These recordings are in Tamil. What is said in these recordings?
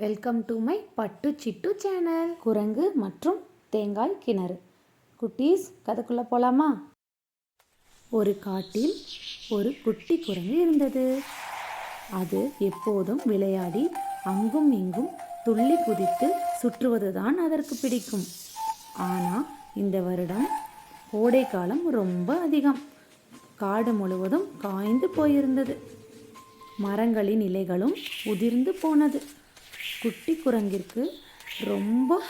வெல்கம் டு மை பட்டு சிட்டு சேனல் குரங்கு மற்றும் தேங்காய் கிணறு. குட்டீஸ் கதைக்குள்ளே போகலாமா ஒரு காட்டில் ஒரு குட்டி குரங்கு இருந்தது. அது எப்போதும் விளையாடி அங்கும் இங்கும் துள்ளி குதித்து சுற்றுவது தான் அதற்கு பிடிக்கும். ஆனால் இந்த வருடம் கோடை காலம் ரொம்ப அதிகம். காடு முழுவதும் காய்ந்து போயிருந்தது. மரங்களின் இலைகளும் உதிர்ந்து போனது. குட்டி குரங்கிற்கு ரொம்ப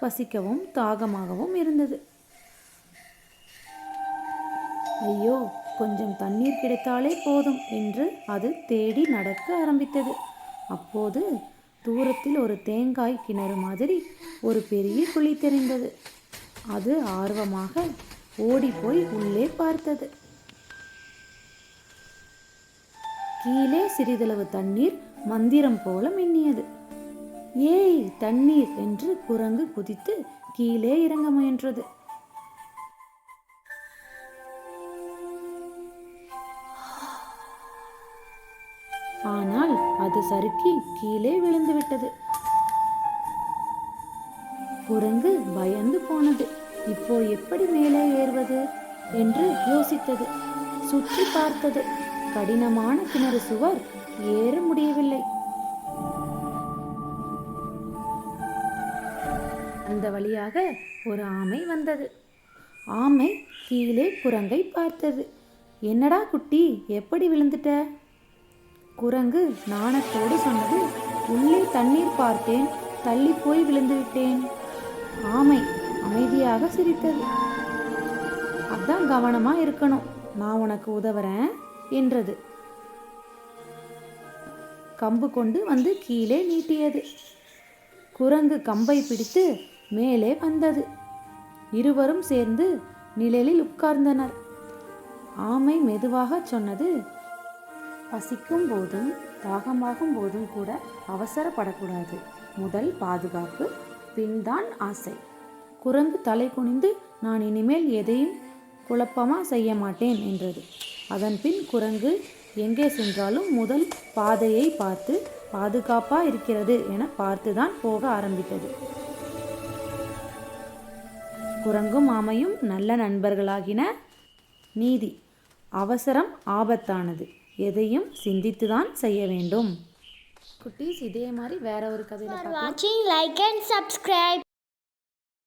பசிக்கவும் தாகமாகவும் இருந்தது. ஐயோ கொஞ்சம் தண்ணீர் கிடைத்தாலே போதும் என்று அது தேடி நடக்க ஆரம்பித்தது. அப்போது தூரத்தில் ஒரு தேங்காய் கிணறு மாதிரி ஒரு பெரிய குழி தெரிந்தது. அது ஆர்வமாக ஓடிப்போய் உள்ளே பார்த்தது. கீழே சிறிதளவு தண்ணீர் மந்திரம் போல மின்னியது. ஏய் தண்ணீர் என்று குரங்கு குதித்து கீழே இறங்க முயன்றது. ஆனால் அது சறுக்கி கீழே விழுந்து விட்டது. குரங்கு பயந்து போனது. இப்போ எப்படி மேலே ஏறுவது என்று யோசித்தது. சுற்றி பார்த்தது. கடினமான கிணறு சுவர் ஏற முடியவில்லை. அந்த வழியாக ஒரு ஆமை வந்தது. ஆமை கீழே குரங்கை பார்த்தது. என்னடா குட்டி எப்படி விழுந்துட்ட? குரங்கு நாணத்தோடு சொன்னது உள்ளே தண்ணீர் பார்த்தேன் தள்ளி போய் விழுந்து விட்டேன். ஆமை அமைதியாக சிரித்தது. அதான் கவனமா இருக்கணும் நான் உனக்கு உதவுறேன் என்றது. கம்பு கொண்டு வந்து கீழே நீட்டியது. குரங்கு கம்பை பிடித்து மேலே வந்தது. இருவரும் சேர்ந்து நிழலில் உட்கார்ந்தனர். ஆமை மெதுவாக சொன்னது பசிக்கும் போதும் தாகமாகும் போதும் கூட அவசரப்படக்கூடாது. முதல் பாதுகாப்பு பின்தான் ஆசை குரங்கு தலை குனிந்து நான் இனிமேல் எதையும் குழப்பமா செய்ய மாட்டேன் என்றது. அதன் பின் குரங்கு எங்கே சென்றாலும் முதல் பாதையை பார்த்து பாதுகாப்பாக இருக்கிறது என பார்த்துதான் போக ஆரம்பித்தது. குரங்கும் ஆமையும் நல்ல நண்பர்களாகின. நீதி அவசரம் ஆபத்தானது. எதையும் சிந்தித்துதான் செய்ய வேண்டும். குட்டீஸ் இதே மாதிரி வேற ஒரு கதையில watching, like and subscribe.